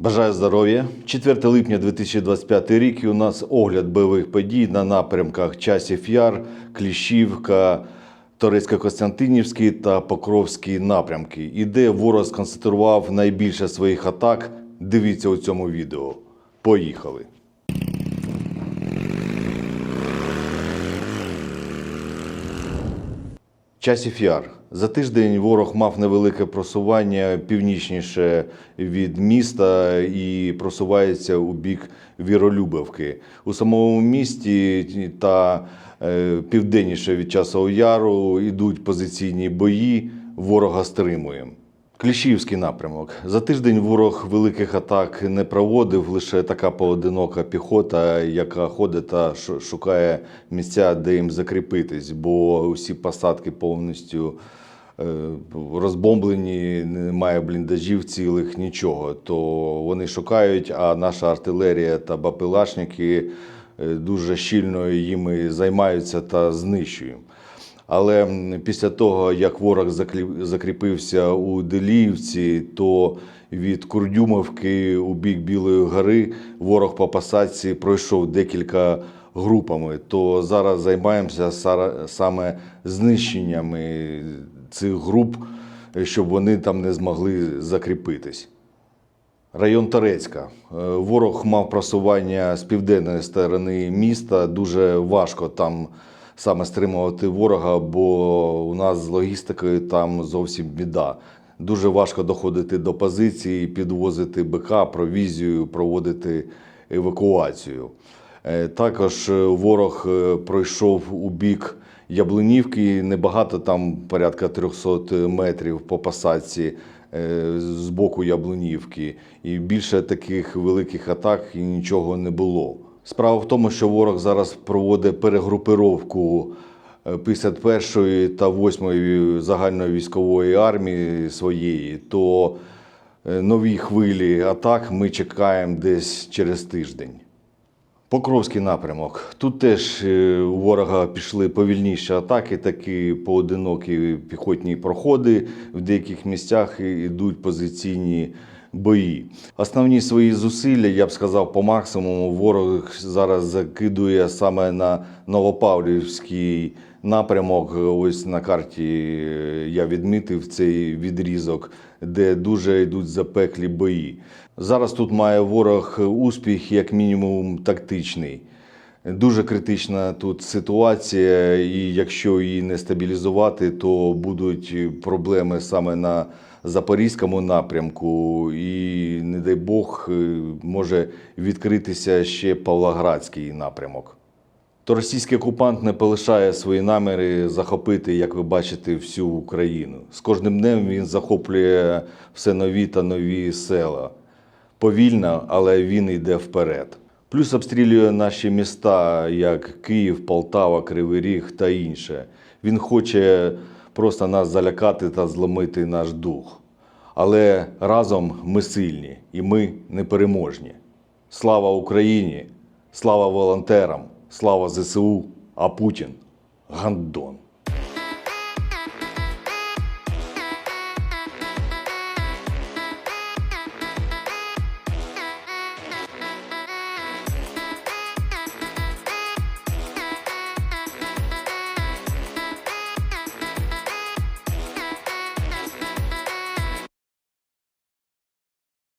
Бажаю здоров'я. 4 липня 2025 рік і у нас огляд бойових подій на напрямках Часів Яр, Кліщівка, Торецько-Костянтинівський та Покровський напрямки. І де ворог сконцентрував найбільше своїх атак. Дивіться у цьому відео. Поїхали! Часів Яр. За тиждень ворог мав невелике просування північніше від міста і просувається у бік Віролюбівки. У самому місті та е, південніше від Часового Яру йдуть позиційні бої, ворога стримуємо. Кліщівський напрямок. За тиждень ворог великих атак не проводив, лише така поодинока піхота, яка ходить та шукає місця, де їм закріпитись, бо усі посадки повністю е, розбомблені, немає бліндажів цілих, нічого. То вони шукають, а наша артилерія та бапилашники е, дуже щільно їми займаються та знищують. Але після того, як ворог закріпився у Деліївці, то від Курдюмовки у бік Білої гори ворог по посадці пройшов декілька групами. То зараз займаємося саме знищеннями цих груп, щоб вони там не змогли закріпитись. Район Торецька. Е, Ворог мав просування з південної сторони міста. Дуже важко там саме стримувати ворога, бо у нас з логістикою там зовсім біда. Дуже важко доходити до позиції, підвозити БК, провізію, проводити евакуацію. Е, Також е, ворог е, пройшов у бік Яблунівки, небагато там порядка 300 метрів по посадці з боку Яблунівки. І більше таких великих атак нічого не було. Справа в тому, що ворог зараз проводить перегрупировку е, 51-ї та 8-ї загальної військової армії своєї, то е, нові хвилі атак ми чекаємо десь через тиждень. Покровський напрямок. Тут теж е, у ворога пішли повільніші атаки, такі поодинокі піхотні проходи. В деяких місцях йдуть позиційні бої. Основні свої зусилля, я б сказав, по максимуму ворог зараз закидує саме на Новопавлівський напрямок. Ось на карті е, я відмітив цей відрізок, де дуже йдуть запеклі бої. Зараз тут має ворог успіх, як мінімум, тактичний. Дуже критична тут ситуація, і якщо її не стабілізувати, то будуть проблеми саме на запорізькому напрямку, і, не дай Бог, е, може відкритися ще Павлоградський напрямок. То російський окупант не полишає свої наміри захопити, як ви бачите, всю Україну. З кожним днем він захоплює все нові та нові села. Повільно, але він йде вперед. Плюс обстрілює наші міста, як Київ, Полтава, Кривий Ріг та інше. Він хоче просто нас залякати та зломити наш дух. Але разом ми сильні і ми непереможні. Слава Україні! Слава волонтерам! Слава ЗСУ! А Путін гандон!